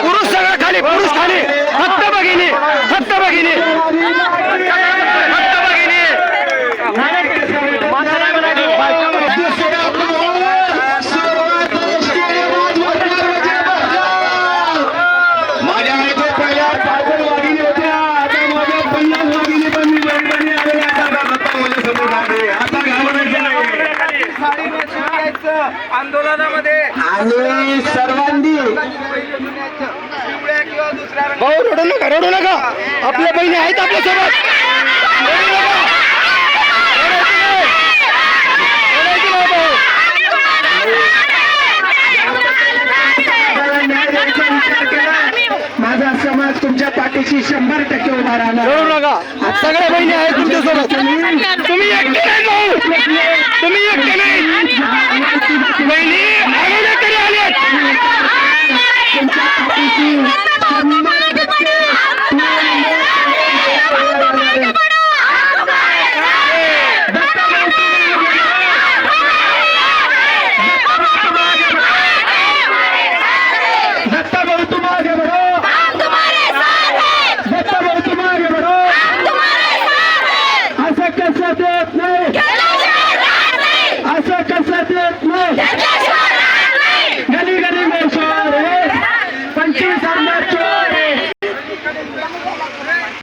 पुरुष सगळं खाली पुरुष खाली. फक्त आंदोलनामध्ये आणि सर्वांनी भाऊ रडू नका रडू नका. आपल्या बहिणी आहेत आपल्यासोबत माझा समाज तुमच्या पाठीशी शंभर टक्के उभा राहणार. रडू नका. सगळ्या बहिणी आहेत तुमच्यासोबत तुम्ही एकटे नाही